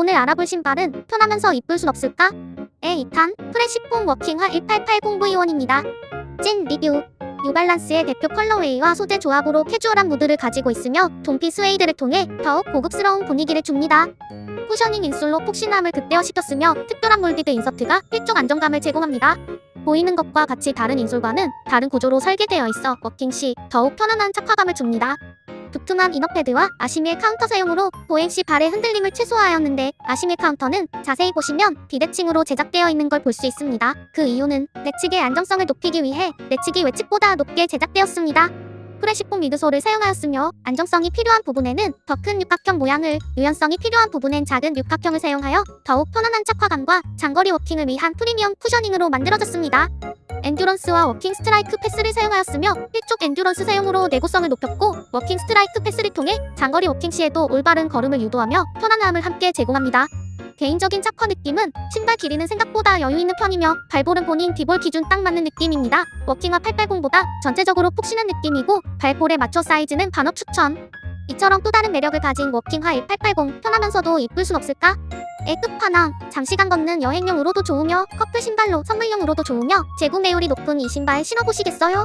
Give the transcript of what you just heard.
오늘 알아볼 신발은 편하면서 이쁠 순 없을까? 에 2탄 프레시폼 워킹화 1880V1입니다. 찐 리뷰 뉴발란스의 대표 컬러웨이와 소재 조합으로 캐주얼한 무드를 가지고 있으며 동피 스웨이드를 통해 더욱 고급스러운 분위기를 줍니다. 쿠셔닝 인솔로 폭신함을 극대화시켰으며 특별한 몰디드 인서트가 필적 안정감을 제공합니다. 보이는 것과 같이 다른 인솔과는 다른 구조로 설계되어 있어 워킹 시 더욱 편안한 착화감을 줍니다. 두툼한 이너패드와 아시밀 카운터 사용으로 보행 시 발의 흔들림을 최소화하였는데 아시밀 카운터는 자세히 보시면 비대칭으로 제작되어 있는 걸 볼 수 있습니다. 그 이유는 내측의 안정성을 높이기 위해 내측이 외측보다 높게 제작되었습니다. 프레시폼 미드솔을 사용하였으며 안정성이 필요한 부분에는 더 큰 육각형 모양을 유연성이 필요한 부분엔 작은 육각형을 사용하여 더욱 편안한 착화감과 장거리 워킹을 위한 프리미엄 쿠셔닝으로 만들어졌습니다. 엔듀런스와 워킹 스트라이크 패스를 사용하였으며 일족 엔듀런스 사용으로 내구성을 높였고 워킹 스트라이크 패스를 통해 장거리 워킹 시에도 올바른 걸음을 유도하며 편안함을 함께 제공합니다. 개인적인 착화 느낌은 신발 길이는 생각보다 여유 있는 편이며 발볼은 본인 디볼 기준 딱 맞는 느낌입니다. 워킹화 880보다 전체적으로 푹신한 느낌이고 발볼에 맞춰 사이즈는 반업 추천. 이처럼 또 다른 매력을 가진 워킹화 1880 편하면서도 이쁠 순 없을까? 애 끝판왕 장시간 걷는 여행용으로도 좋으며 커플 신발로 선물용으로도 좋으며 재구매율이 높은 이 신발 신어보시겠어요?